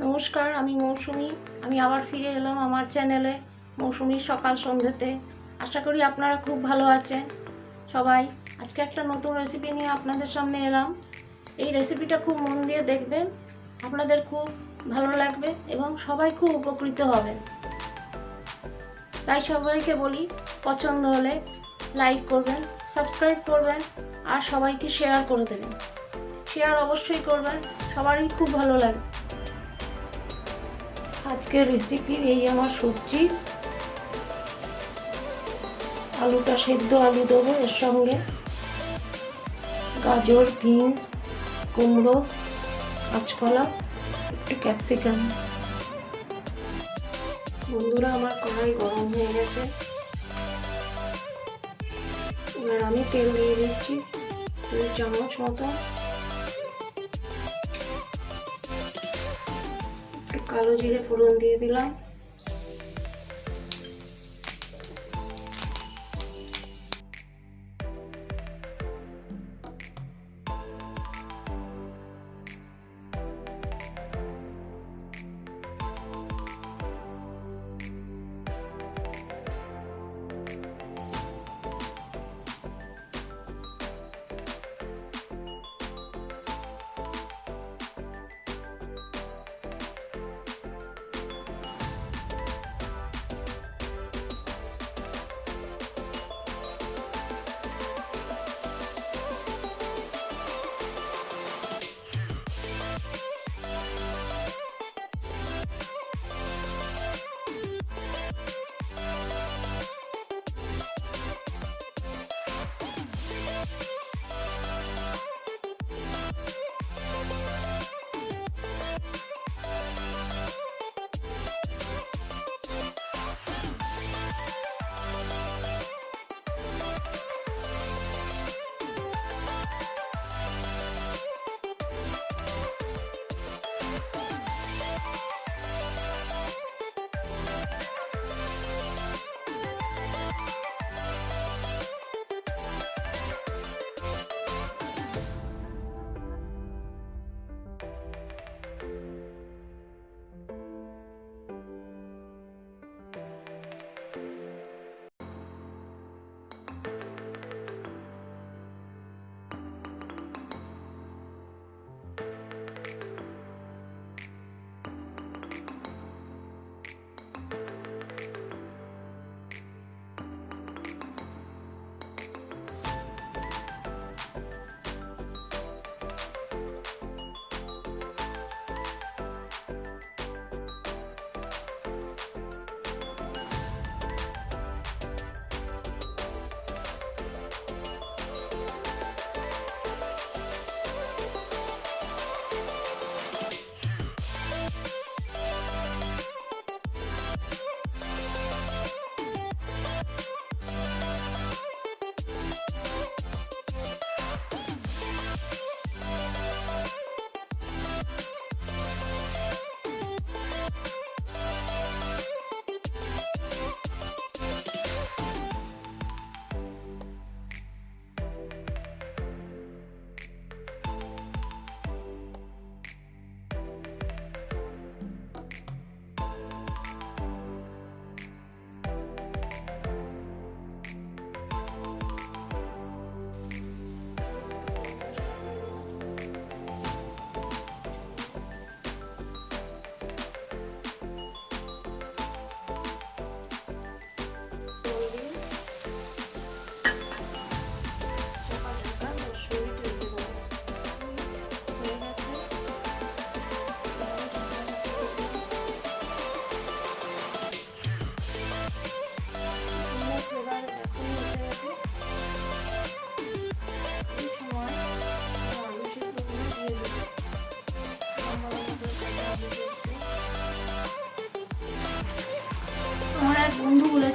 নমস্কার, আমি মৌসুমি। আমি আবার ফিরে এলাম আমার চ্যানেলে মৌসুমির সকাল সন্ধ্যেতে। আশা করি আপনারা খুব ভালো আছেন। সবাই, আজকে একটা নতুন রেসিপি নিয়ে আপনাদের সামনে এলাম। এই রেসিপিটা খুব মন দিয়ে দেখবেন। আপনাদের খুব ভালো লাগবে এবং সবাই খুব উপকৃত হবেন তাই সবাইকে বলি, পছন্দ হলে লাইক করবেন সাবস্ক্রাইব করবেন, আর সবাইকে শেয়ার করে দেবেন। শেয়ার অবশ্যই করবেন, সবারই খুব ভালো লাগে আজকের রেসিপির এই আমার সবজি। আলুটা সেদ্ধ আলু দেবো এর সঙ্গে। গাজর বিনস কুমড়ো কাঁচকলা একটু ক্যাপসিকাম বন্ধুরা, আমার কড়াই গরম হয়ে গেছে। এবার আমি তেল দিয়ে দিচ্ছি। দুই চামচ মতো কালো জিরে ফোড়ন দিয়ে দিলাম।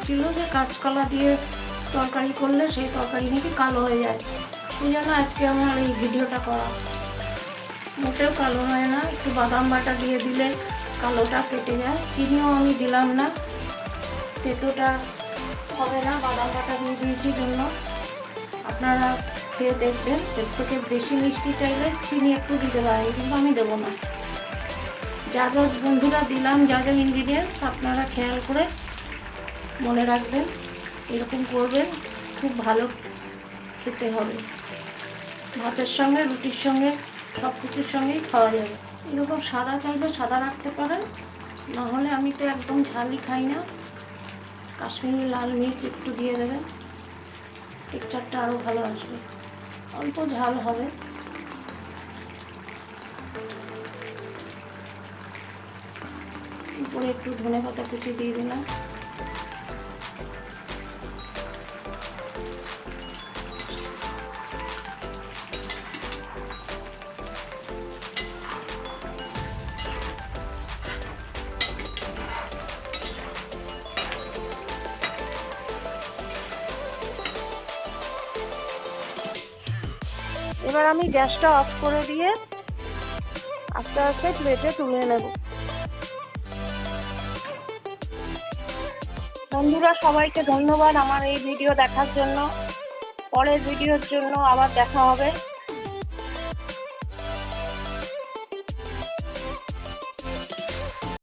বলেছিল যে কাঁচকলা দিয়ে তরকারি করলে সেই তরকারি নাকি কালো হয়ে যায়। সেই জন্য আজকে আমার এই ভিডিওটা করা। মোটেও কালো হয় না, একটু বাদাম বাটা দিয়ে দিলে কালোটা কেটে যায়। চিনিও আমি দিলাম না, তেতোটা হবে না, বাদাম বাটা দিয়ে দিয়েছি জন্য। আপনারা খেয়ে দেখবেন, এর থেকে বেশি মিষ্টি চাইলে চিনি একটু দিতে পারেন, কিন্তু আমি দেবো না। যা যা বন্ধুরা দিলাম, যা যা ইনগ্রিডিয়েন্টস আপনারা খেয়াল করে মনে রাখবেন, এরকম করবেন, খুব ভালো খেতে হবে। ভাতের সঙ্গে, রুটির সঙ্গে সব কিছুর সঙ্গেই খাওয়া যাবে। এরকম সাদা চাইলে সাদা রাখতে পারেন। নাহলে আমি তো একদম ঝালই খাই না। কাশ্মীরি লাল মির্চ একটু দিয়ে দেবেন। টেক্সচারটা আরও ভালো আসবে। অল্প ঝাল হবে। উপরে একটু ধনে পাতা কুচি দিয়ে দিলাম। এবার আমি গ্যাসটা অফ করে দিয়ে আস্তে আস্তে প্লেটে তুলে নেব। বন্ধুরা, সবাইকে ধন্যবাদ আমার এই ভিডিও দেখার জন্য। পরের ভিডিওর জন্য আবার দেখা হবে।